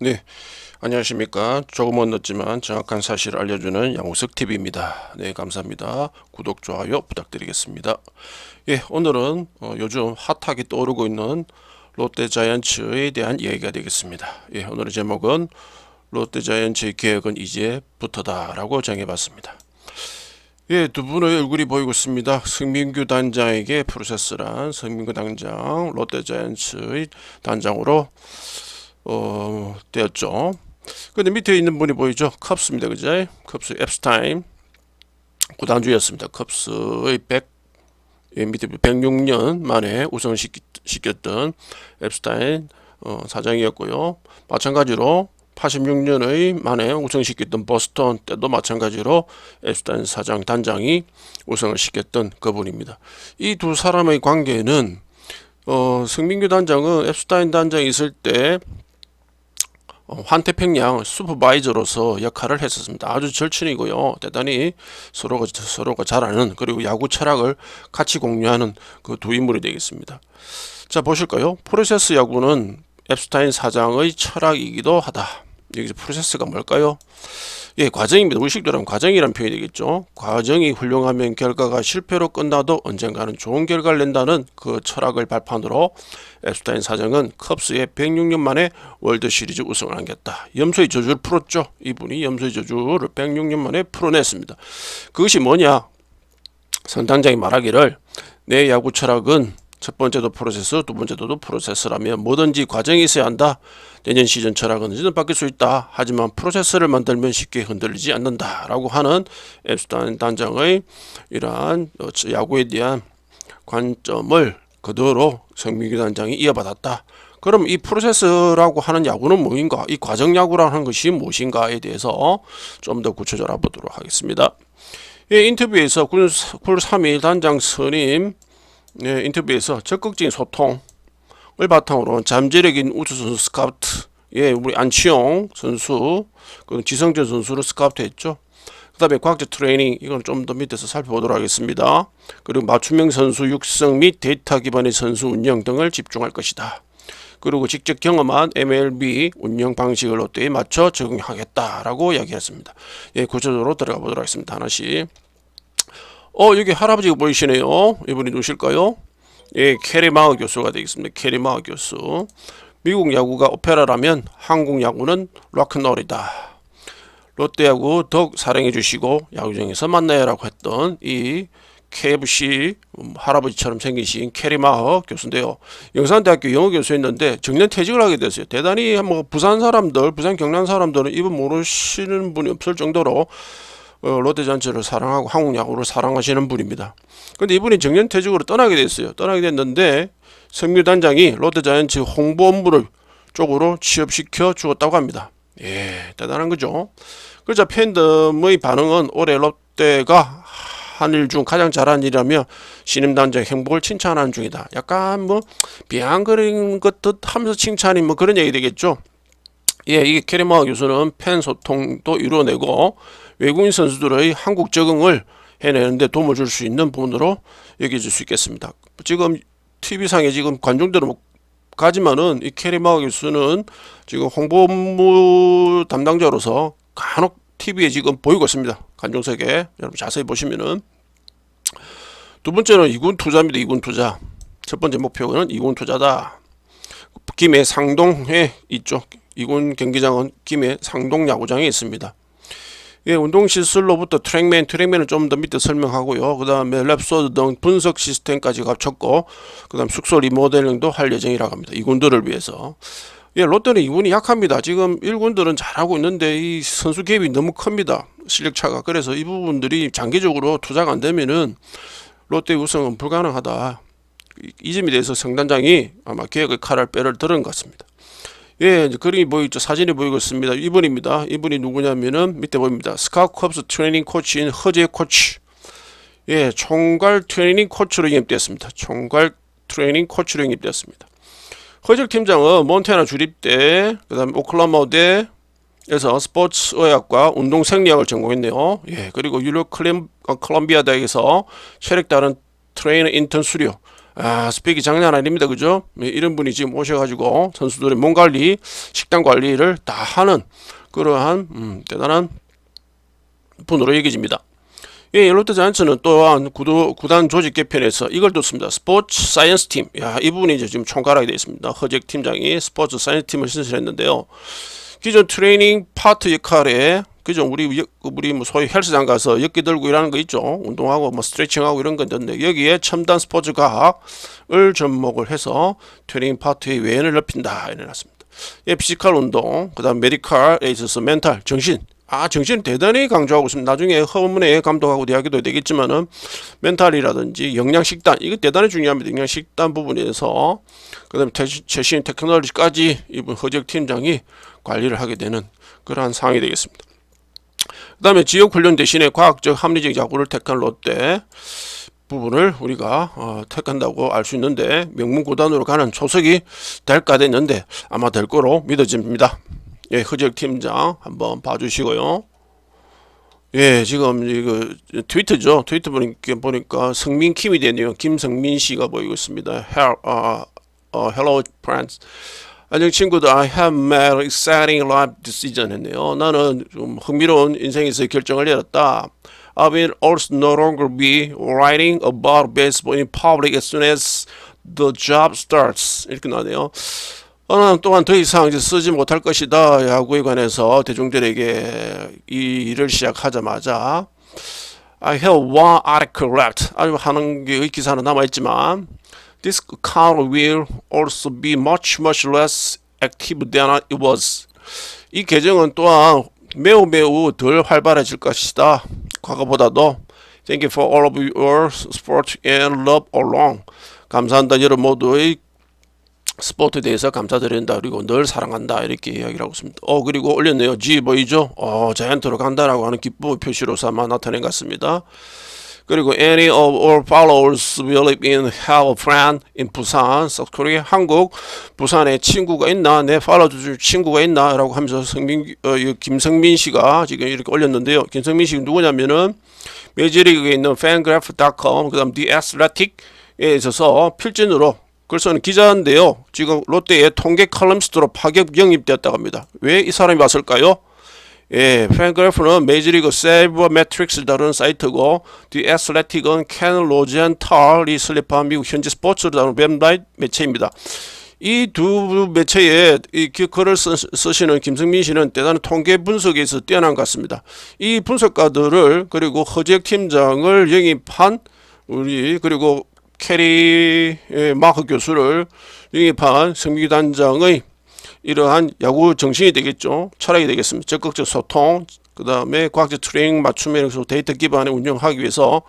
네, 안녕하십니까. 조금은 늦지만 정확한 사실을 알려주는 양우석 TV입니다. 네, 감사합니다. 구독, 좋아요 부탁드리겠습니다. 예, 오늘은 어, 요즘 핫하게 떠오르고 있는 롯데 자이언츠에 대한 이야기가 되겠습니다. 예, 오늘의 제목은 롯데 자이언츠의 계획은 이제부터다라고 정해봤습니다. 예, 두 분의 얼굴이 보이고 있습니다. 승민규 단장에게 프로세스란 승민규 단장 롯데 자이언츠의 단장으로 어, 되었죠. 근데 밑에 있는 분이 보이죠? 컵스입니다. 그죠? 컵스 앱스타인 구단주였습니다. 컵스의 100 예, 밑에 106년 만에 우승을 시켰던 앱스타인 어, 사장이었고요. 마찬가지로 86년의 만에 우승시켰던 버스턴 때도 마찬가지로 앱스타인 사장 단장이 우승을 시켰던 그분입니다. 이 두 사람의 관계는 어, 승민규 단장은 앱스타인 단장이 있을 때 어, 환태평양 슈퍼바이저로서 역할을 했었습니다. 아주 절친이고요. 대단히 서로가 서로가 잘 아는 그리고 야구 철학을 같이 공유하는 그 두 인물이 되겠습니다. 자 보실까요? 프로세스 야구는 앱스타인 사장의 철학이기도 하다. 여기서 프로세스가 뭘까요? 예, 과정입니다. 우식도라면 과정이란 표현이 되겠죠. 과정이 훌륭하면 결과가 실패로 끝나도 언젠가는 좋은 결과를 낸다는 그 철학을 발판으로 앱스타인 사장은 컵스의 106년 만에 월드 시리즈 우승을 안겼다. 염소의 저주를 풀었죠. 이분이 염소의 저주를 106년 만에 풀어냈습니다. 그것이 뭐냐? 선당장이 말하기를 내 야구 철학은 첫 번째도 프로세스, 두 번째도 프로세스라면 뭐든지 과정이 있어야 한다. 내년 시즌 철학은 언제든 바뀔 수 있다. 하지만 프로세스를 만들면 쉽게 흔들리지 않는다 라고 하는 앱스타인 단장의 이러한 어, 야구에 대한 관점을 그대로 성민규 단장이 이어받았다. 그럼 이 프로세스라고 하는 야구는 뭐인가? 이 과정 야구라는 것이 무엇인가에 대해서 좀 더 구체적으로 알아보도록 하겠습니다. 예, 인터뷰에서 9월 3일 단장 선임 예, 인터뷰에서 적극적인 소통을 바탕으로 잠재력인 우주 선수 스카우트, 예, 우리 안치용 선수, 그 지성준 선수를 스카우트했죠. 그 다음에 과학적 트레이닝 이건 좀 더 밑에서 살펴보도록 하겠습니다. 그리고 맞춤형 선수 육성 및 데이터 기반의 선수 운영 등을 집중할 것이다. 그리고 직접 경험한 MLB 운영 방식을 롯데에 맞춰 적용하겠다라고 이야기했습니다. 예, 구체적으로 들어가 보도록 하겠습니다. 하나씩. 어, 여기 할아버지가 보이시네요. 이분이 누실까요? 예, 캐리마우 교수가 되겠습니다. 캐리마우 교수. 미국 야구가 오페라라면 한국 야구는 락큰롤이다. 롯데 야구 더욱 사랑해 주시고 야구장에서 만나요라고 했던 이 KFC 할아버지처럼 생기신 캐리마허 교수인데요. 영산대학교 영어 교수였는데 정년 퇴직을 하게 됐어요. 대단히 뭐 부산 사람들, 부산 경남 사람들은 이분 모르시는 분이 없을 정도로 어, 롯데자이언츠를 사랑하고 한국 야구를 사랑하시는 분입니다. 근데 이분이 정년퇴직으로 떠나게 됐어요. 떠나게 됐는데 성규 단장이 롯데 자이언츠 홍보업무를 쪽으로 취업시켜 주었다고 합니다. 예, 대단한 거죠. 그러자 팬덤의 반응은 올해 롯데가 한일 중 가장 잘한 일이라며 신임 단장의 행복을 칭찬하는 중이다. 약간 뭐 비아그린 것듯 하면서 칭찬이 뭐 그런 얘기 되겠죠. 예, 이게 캐리마 교수는 팬 소통도 이루어내고 외국인 선수들의 한국 적응을 해내는데 도움을 줄 수 있는 부분으로 여겨질 수 있겠습니다. 지금 TV상에 지금 관중들은 못 가지만은 이 캐리마 교수는 지금 홍보부 담당자로서 간혹 TV에 지금 보이고 있습니다. 관중석에 여러분 자세히 보시면은 두 번째는 이군 투자입니다. 이군 투자. 첫 번째 목표는 이군 투자다. 김해 상동에 있죠. 이군 경기장은 김해 상동 야구장에 있습니다. 예, 운동 시설로부터 트랙맨, 트랙맨은 좀더 밑에 설명하고요. 그 다음에 랩소드 등 분석 시스템까지 갖췄고, 그 다음 숙소 리모델링도 할 예정이라고 합니다. 이군들을 위해서. 예, 롯데는 이군이 약합니다. 지금 1군들은 잘하고 있는데 이 선수 갭이 너무 큽니다. 실력 차가. 그래서 이 부분들이 장기적으로 투자가 안 되면은 롯데 우승은 불가능하다. 이, 이 점에 대해서 성단장이 아마 계획의 칼을 빼를 들은 것 같습니다. 예, 이제 그림이 보이죠. 사진이 보이고 있습니다. 이분입니다. 이분이 누구냐면은 밑에 보입니다. 스카우 컵스 트레이닝 코치인 허재 코치. 예, 총괄 트레이닝 코치로 임대했습니다. 총괄 트레이닝 코치로 임대했습니다. 허재 팀장은 몬테나 주립대, 그다음에 오클라호마대에서 스포츠 의학과 운동 생리학을 전공했네요. 예, 그리고 유럽 클럼, 어, 컬럼비아 대학에서 체력 다른 트레이너 인턴 수료 아, 스펙이 장난 아닙니다. 그죠? 예, 이런 분이 지금 오셔가지고 선수들의 몸 관리, 식단 관리를 다 하는 그러한 음, 대단한 분으로 여겨집니다. 예, 롯데 자이언츠는 또한 구도, 구단 조직 개편에서 이걸 뒀습니다. 스포츠 사이언스 팀. 야, 이분이 이제 지금 총괄하게 되어 있습니다. 허잭 팀장이 스포츠 사이언스 팀을 신설했는데요. 기존 트레이닝 파트 역할에 그죠 우리 역- 우리 뭐 소위 헬스장 가서 역기 들고 일하는 거 있죠 운동하고 뭐 스트레칭하고 이런 건데 여기에 첨단 스포츠 과학을 접목을 해서 트레이닝 파트의 외연을 넓힌다 이래 놨습니다. 예, 피지컬 운동, 그다음 메디컬에 있어서 멘탈, 정신. 아, 정신 대단히 강조하고 있습니다. 나중에 허문에 감독하고 이야기도 되겠지만은 멘탈이라든지 영양 식단 이거 대단히 중요합니다. 영양 식단 부분에서 그다음에 태- 최신 테크놀로지까지 이분 허적 팀장이 관리를 하게 되는 그러한 상황이 되겠습니다. 그다음에 지역 훈련 대신에 과학적 합리적 야구를 택한 롯데 부분을 우리가 어, 택한다고 알 수 있는데 명문 구단으로 가는 초석이 될까 됐는데 아마 될 거로 믿어집니다. 예, 허적 팀장 한번 봐주시고요. 예, 지금 이거 트위터죠. 트위터 보니까, 보니까 성민 킴이 되네요. 김성민 씨가 보이고 있습니다. Hel, 어, 어, hello friends. 안녕 친구들, I have made exciting life decision 했네요. 나는 좀 흥미로운 인생에서 결정을 내렸다. I will also no longer be writing about baseball in public as soon as the job starts. 이렇게 나네요. 어, 나는 또한 더 이상 이제 쓰지 못할 것이다. 야구에 관해서 대중들에게 이 일을 시작하자마자 I have one article left. 아주 하는 개의 기사는 남아있지만 This account will also be much much less active than it was. 이 계정은 또한 매우 매우 덜 활발해질 것이다. 과거보다도 Thank you for all of your support and love along. 감사한다 여러분 모두의 스포츠에 대해서 감사드린다 그리고 늘 사랑한다 이렇게 이야기를 하고 있습니다. 어 그리고 올렸네요. G 보이죠? 어 자이언트로 간다라고 하는 기쁨 표시로 삼아 나타낸 것 같습니다. 그리고 any of our followers will live in a friend in Busan, South Korea. 한국 부산에 친구가 있나? 내 팔로우 줄 친구가 있나? 라고 하면서 성민 어, 이 김성민 씨가 지금 이렇게 올렸는데요. 김성민 씨 누구냐면은 메이저리그에 있는 fangraph.com 그 다음 The Athletic에 있어서 필진으로 글 쓰는 기자인데요. 지금 롯데의 통계 칼럼스트로 파격 영입되었다고 합니다. 왜 이 사람이 왔을까요? 예, 팬그래프는 메이저리그 세이버 매트릭스를 다루는 사이트고 디 애슬레틱은 켄 로젠 탈이 설립한 미국 현지 스포츠를 다루는 웹라이트 매체입니다. 이 두 매체에 이 기- 글을 쓰, 쓰시는 김승민 씨는 대단한 통계 분석에 있어 뛰어난 것 같습니다. 이 분석가들을 그리고 허재혁 팀장을 영입한 우리 그리고 캐리 예, 마크 교수를 영입한 성미 단장의 이러한 야구 정신이 되겠죠. 철학이 되겠습니다. 적극적 소통, 그 다음에 과학적 트레이닝 맞춤에서 데이터 기반의 운영하기 위해서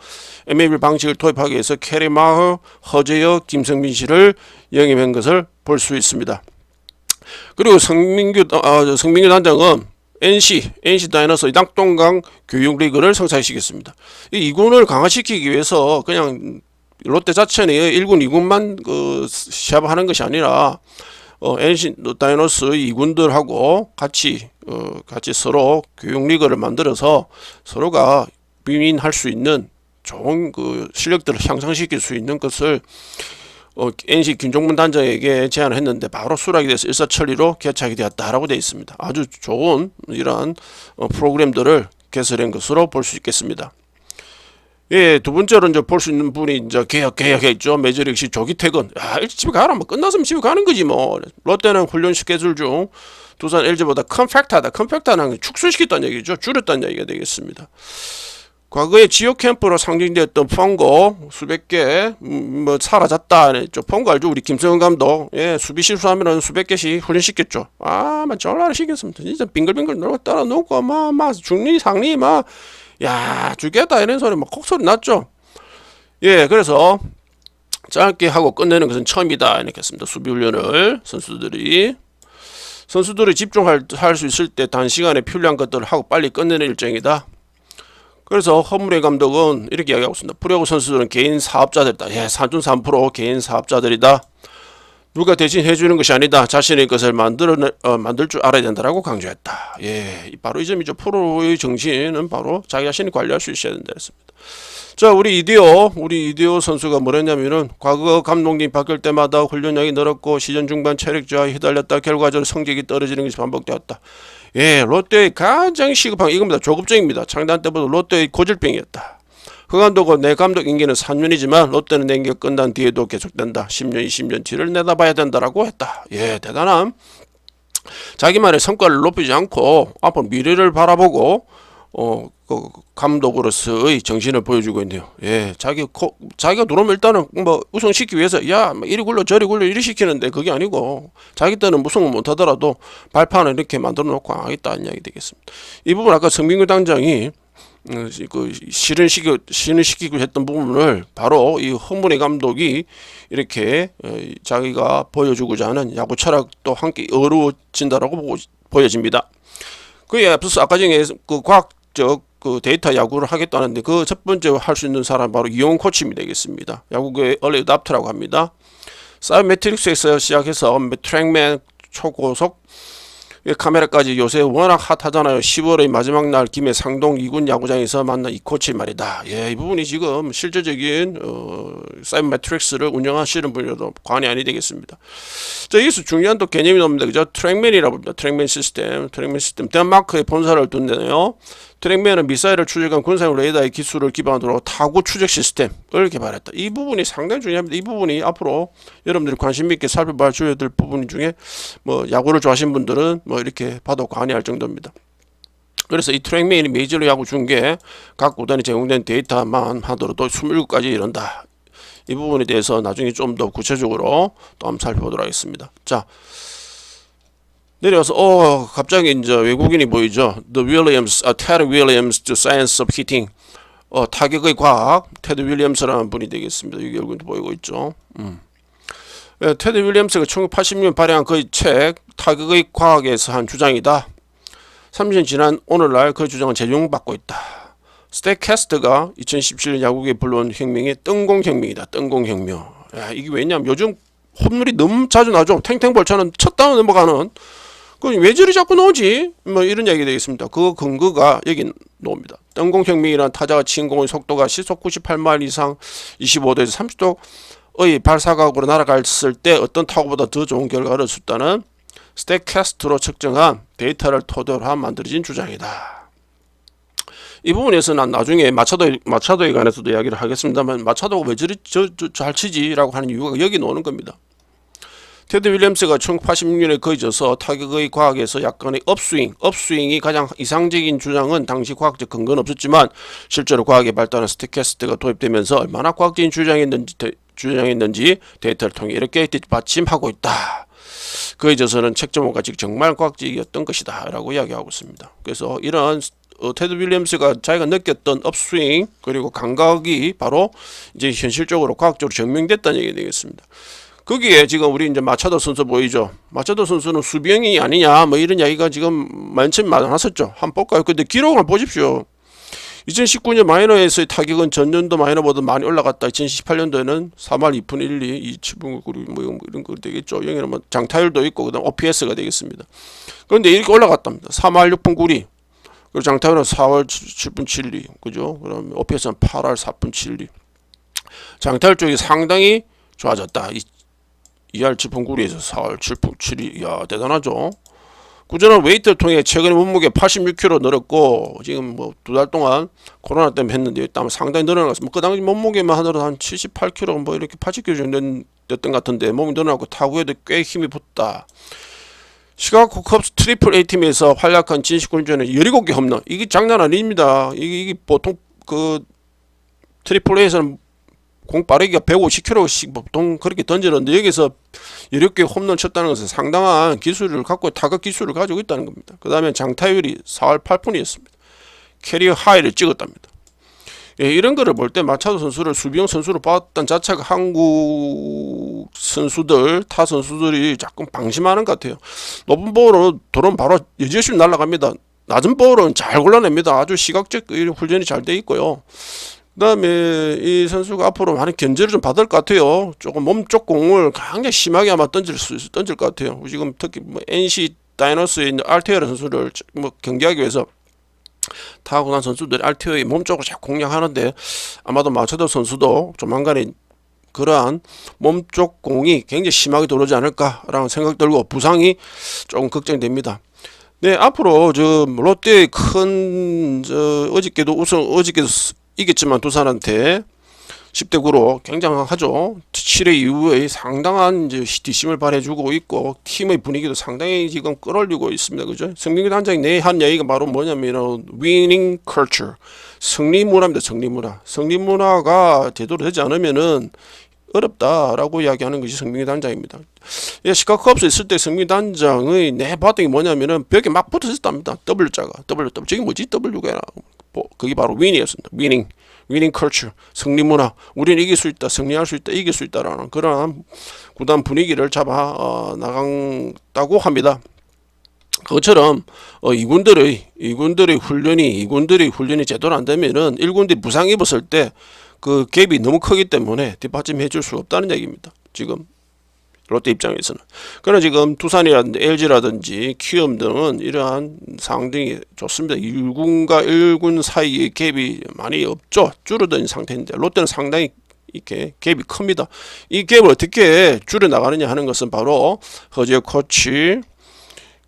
MLB 방식을 도입하기 위해서 캐리 마허, 허재혁, 김성민 씨를 영입한 것을 볼 수 있습니다. 그리고 성민규, 아, 성민규 단장은 NC, NC 다이너스 낙동강 교육리그를 성사시켰습니다. 이 2군을 강화시키기 위해서 그냥 롯데 자체 내에 1군, 2군만 그 시합하는 것이 아니라 어, NC 다이노스 2군들하고 같이 어, 같이 서로 교육 리그를 만들어서 서로가 윈윈할 수 있는 좋은 그 실력들을 향상시킬 수 있는 것을 어, NC 김종문 단장에게 제안을 했는데 바로 수락이 돼서 일사천리로 개최하게 되었다라고 되어 있습니다. 아주 좋은 이러한 어, 프로그램들을 개설한 것으로 볼 수 있겠습니다. 예, 두 번째로 이제 볼 수 있는 분이 이제 계약 계약했죠. 메이저리그 시 조기 퇴근. 아, 일찍 집에 가라. 뭐 끝났으면 집에 가는 거지 뭐. 롯데는 훈련 스케줄 중 두산 LG보다 컴팩트하다. 컴팩트하다는 건 축소시켰다는 얘기죠. 줄였다는 얘기가 되겠습니다. 과거에 지역 캠프로 상징되었던 펑고 수백 개, 음, 뭐 사라졌다. 했죠. 펑고 알죠? 우리 김성현 감독. 예, 수비 실수하면 수백 개씩 훈련시켰죠. 아, 막 전화를 시켰습니다. 진짜 빙글빙글 놀고 따라 놓고, 막, 막, 중리, 상리, 막, 야, 죽겠다. 이런 소리, 막, 콕소리 났죠. 예, 그래서 짧게 하고 끝내는 것은 처음이다. 이렇게 했습니다. 수비 훈련을 선수들이. 선수들이 집중할 할수 있을 때 단시간에 필요한 것들을 하고 빨리 끝내는 일정이다. 그래서 허물의 감독은 이렇게 이야기하고 있습니다. 프로야구 선수들은 개인 사업자들이다. 예, 3.3% 개인 사업자들이다. 누가 대신 해주는 것이 아니다. 자신의 것을 만들어 어, 만들 줄 알아야 된다라고 강조했다. 예, 이 바로 이 점이죠. 프로의 정신은 바로 자기 자신이 관리할 수 있어야 된다 했습니다. 자, 우리 이디오, 우리 이디오 선수가 뭐랬냐면은 과거 감독님 바뀔 때마다 훈련량이 늘었고 시즌 중반 체력 저하에 휘달렸다 결과적으로 성적이 떨어지는 것이 반복되었다. 예, 롯데의 가장 시급한 이겁니다. 조급증입니다. 창단 때부터 롯데의 고질병이었다. 그 감독은 내 감독 임기는 3년이지만 롯데는 내 임기가 끝난 뒤에도 계속된다. 10년, 20년 뒤를 내다봐야 된다라고 했다. 예, 대단함. 자기만의 성과를 높이지 않고 앞으로 미래를 바라보고 어, 그 감독으로서의 정신을 보여주고 있네요. 예, 자기 코, 자기가 들어오면 일단은 뭐 우승시키기 위해서 야뭐 이리 굴려 저리 굴려 이리 시키는데 그게 아니고 자기 때는 우승을 못하더라도 발판을 이렇게 만들어 놓고 하겠다는 이야기 되겠습니다. 이 부분 아까 성민규 당장이 어, 그 실현시키 실현시키고 했던 부분을 바로 이 허문의 감독이 이렇게 어, 자기가 보여주고자 하는 야구 철학도 함께 어우러진다라고 보고 보여집니다. 그에 앞서서 아까 전에 그 과학적 그 데이터 야구를 하겠다는데 그 첫 번째 할 수 있는 사람 바로 이용 코치님이 되겠습니다. 야구의 얼리 어답터라고 합니다. 사이메트릭스에서 시작해서 트랙맨 초고속 이 카메라까지 요새 워낙 핫하잖아요. 10월의 마지막 날 김해 상동 이군 야구장에서 만난 이 코치 말이다. 예, 이 부분이 지금 실제적인 어, 사이버 매트릭스를 운영하시는 분이라도 관이 아니 되겠습니다. 자, 여기서 중요한 또 개념이 나옵니다. 그죠? 트랙맨이라고 합니다. 트랙맨 시스템, 트랙맨 시스템. 덴마크에 본사를 둔데요. 트랙맨은 미사일을 추적한 군사용 레이더의 기술을 기반으로 타구 추적 시스템을 개발했다. 이 부분이 상당히 중요합니다. 이 부분이 앞으로 여러분들이 관심 있게 살펴봐 줘야 될 부분 중에 뭐 야구를 좋아하시는 분들은 뭐 이렇게 봐도 관여할 정도입니다. 그래서 이 트랙맨이 메이저리 야구 중계 각 구단이 제공된 데이터만 하더라도 27까지 이른다. 이 부분에 대해서 나중에 좀 더 구체적으로 또 한번 살펴보도록 하겠습니다. 자, 내려와서 어 갑자기 이제 외국인이 보이죠. The Williams, 아, Ted Williams, The Science of Hitting. 어 타격의 과학, 테드 윌리엄스라는 분이 되겠습니다. 여기 얼굴도 보이고 있죠. 음. 예, 테드 윌리엄스가 1980년 발행한 그책 타격의 과학에서 한 주장이다. 30년 지난 오늘날 그 주장은 재용받고 있다. 스테캐스트가 2017년 야구에 불러온 혁명이 뜬공혁명이다. 뜬공혁명. 야, 이게 왜냐면 요즘 홈런이 너무 자주 나죠. 탱탱볼차는 쳤다가 넘어가는. 그왜 저리 자꾸 나오지? 뭐 이런 얘기 되겠습니다. 그 근거가 여기 나옵니다. 뜬공혁명이란 타자가 친 공의 속도가 시속 98마일 이상 25도에서 30도의 발사각으로 날아갔을 때 어떤 타구보다 더 좋은 결과를 줬다는 스테캐스트로 측정한 데이터를 토대로 한 만들어진 주장이다. 이 부분에서 난 나중에 마차도 마차도에 관해서도 이야기를 하겠습니다만 마차도가 왜 저리 저, 저, 잘 치지라고 하는 이유가 여기 나오는 겁니다. 테드 윌리엄스가 1986년에 거져서 타격의 과학에서 약간의 업스윙, 업스윙이 가장 이상적인 주장은 당시 과학적 근거는 없었지만 실제로 과학의 발달한 스테캐스트가 도입되면서 얼마나 과학적인 주장했는지 주장했는지 데이터를 통해 이렇게 뒷받침하고 있다. 그에 있어서는 책 제목과 정말 과학적이었던 것이다 라고 이야기하고 있습니다. 그래서 이런 어, 테드 윌리엄스가 자기가 느꼈던 업스윙 그리고 감각이 바로 이제 현실적으로 과학적으로 증명됐다는 얘기 되겠습니다. 거기에 지금 우리 이제 마차도 선수 보이죠? 마차도 선수는 수병이 아니냐 뭐 이런 이야기가 지금 많지는 많았었죠. 한번 볼까요? 근데 기록을 보십시오. 2019년 마이너에서의 타격은 전년도 마이너보다 많이 올라갔다. 2018년도에는 3할 2푼 1, 2, 2, 7분 뭐 이런 거 되겠죠. 여기는 뭐 장타율도 있고 그다음 OPS가 되겠습니다. 그런데 이렇게 올라갔답니다. 3할 6푼 9리. 그리고 장타율은 4월 7분 7리. 그죠? 그럼 OPS는 8할 4분 7리. 장타율 쪽이 상당히 좋아졌다. 2할 7분 9리에서 4월 7분 7리. 이야, 대단하죠? 꾸준한 웨이트를 통해 최근에 몸무게 86kg 늘었고 지금 뭐 두 달 동안 코로나 때문에 했는데 일단 상당히 늘어났어. 뭐그 당시 몸무게만 하더라도 한 78kg 뭐 이렇게 80kg 정도 됐던 것 같은데 몸이 늘어나고 타구에도 꽤 힘이 붙다. 시카고 컵스 트리플 A 팀에서 활약한 진시군전에 17개 홈런. 이게 장난 아닙니다. 이게, 이게 보통 그 트리플 A에서는 공 빠르기가 150km씩 보통 그렇게 던지는데 여기서 이렇게 홈런 쳤다는 것은 상당한 기술을 갖고 타격 기술을 가지고 있다는 겁니다. 그 다음에 장타율이 4할 8푼이었습니다. 캐리어 하이를 찍었답니다. 예, 이런 거를 볼 때 마차도 선수를 수비형 선수로 봤던 자체가 한국 선수들 타 선수들이 자꾸 방심하는 것 같아요. 높은 볼로 도론 바로 여지없이 날아갑니다. 낮은 볼은 잘 골라냅니다. 아주 시각적 훈련이 잘 돼 있고요. 그다음에 이 선수가 앞으로 많은 견제를 좀 받을 것 같아요. 조금 몸쪽 공을 굉장히 심하게 아마 던질 수 있을 던질 것 같아요. 지금 특히 뭐 NC 다이너스의 알테어라 선수를 뭐 경기하기 위해서 타고난 선수들이 RTO의 몸쪽으로 자꾸 공략하는데 아마도 마차도 선수도 조만간에 그러한 몸쪽 공이 굉장히 심하게 들어오지 않을까라는 생각 들고 부상이 조금 걱정됩니다. 네, 앞으로 저 롯데의 큰저 어저께도 우승 어저께도 스- 이겼지만 두산한테 10대 9로 굉장하죠. 7회 이후에 상당한 이제 뒷심을 발휘해주고 있고 팀의 분위기도 상당히 지금 끌어올리고 있습니다. 그죠? 성민기 단장이 내한 얘기가 바로 뭐냐면은 winning culture 승리 문화입니다. 승리 문화. 승리 문화가 제대로 되지 않으면은 어렵다라고 이야기하는 것이 성민기 단장입니다. 예, 시카컵스 있을 때 성민 단장의 내게 뭐냐면은 벽에 막 붙어 있었답니다. W자가 W W 저게 뭐지 W가 뭐, 그게 바로 윈이었습니다. 위닝 위닝 컬처 승리 문화 우리는 이길 수 있다 승리할 수 있다 이길 수 있다라는 그러한 구단 분위기를 잡아 어, 나간다고 합니다. 그것처럼 어, 이군들의 이군들의 훈련이 이군들의 훈련이 제대로 안 되면은 일군들이 부상 입었을 때 그 갭이 너무 크기 때문에 뒷받침해 줄 수 없다는 얘기입니다. 지금 롯데 입장에서는. 그러나 지금 두산이라든지 LG라든지 키움 등은 이러한 상등이 좋습니다. 1군과 1군 사이의 갭이 많이 없죠. 줄어든 상태인데 롯데는 상당히 이렇게 갭이 큽니다. 이 갭을 어떻게 줄여 나가느냐 하는 것은 바로 허재 코치,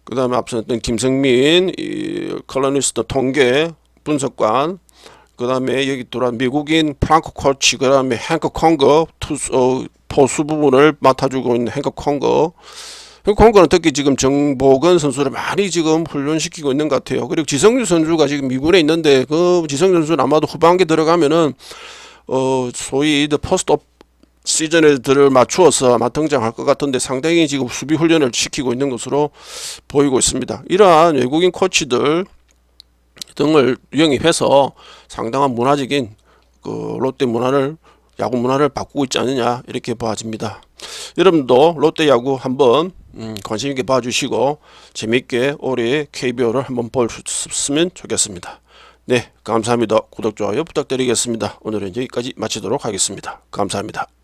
그 다음에 앞서 했던 김성민, 이 컬러니스트 통계 분석관, 그 다음에 여기 돌아 미국인 프랑크 코치, 그 다음에 행크 콩거 투수, 어, 포수 부분을 맡아주고 있는 행크 콩거. 콩거는 특히 지금 정보근 선수를 많이 지금 훈련시키고 있는 것 같아요. 그리고 지성주 선수가 지금 미군에 있는데 그 지성주 선수는 아마도 후반기 들어가면은 어 소위 더 포스트 업 시즌에 들을 맞추어서 아마 등장할 것 같은데 상당히 지금 수비 훈련을 시키고 있는 것으로 보이고 있습니다. 이러한 외국인 코치들 등을 영입해서 상당한 문화적인 그 롯데 문화를 야구 문화를 바꾸고 있지 않느냐 이렇게 봐집니다. 여러분도 롯데 야구 한번 음, 관심 있게 봐주시고 재밌게 올해 KBO를 한번 보셨으면 좋겠습니다. 네, 감사합니다. 구독 좋아요 부탁드리겠습니다. 오늘은 여기까지 마치도록 하겠습니다. 감사합니다.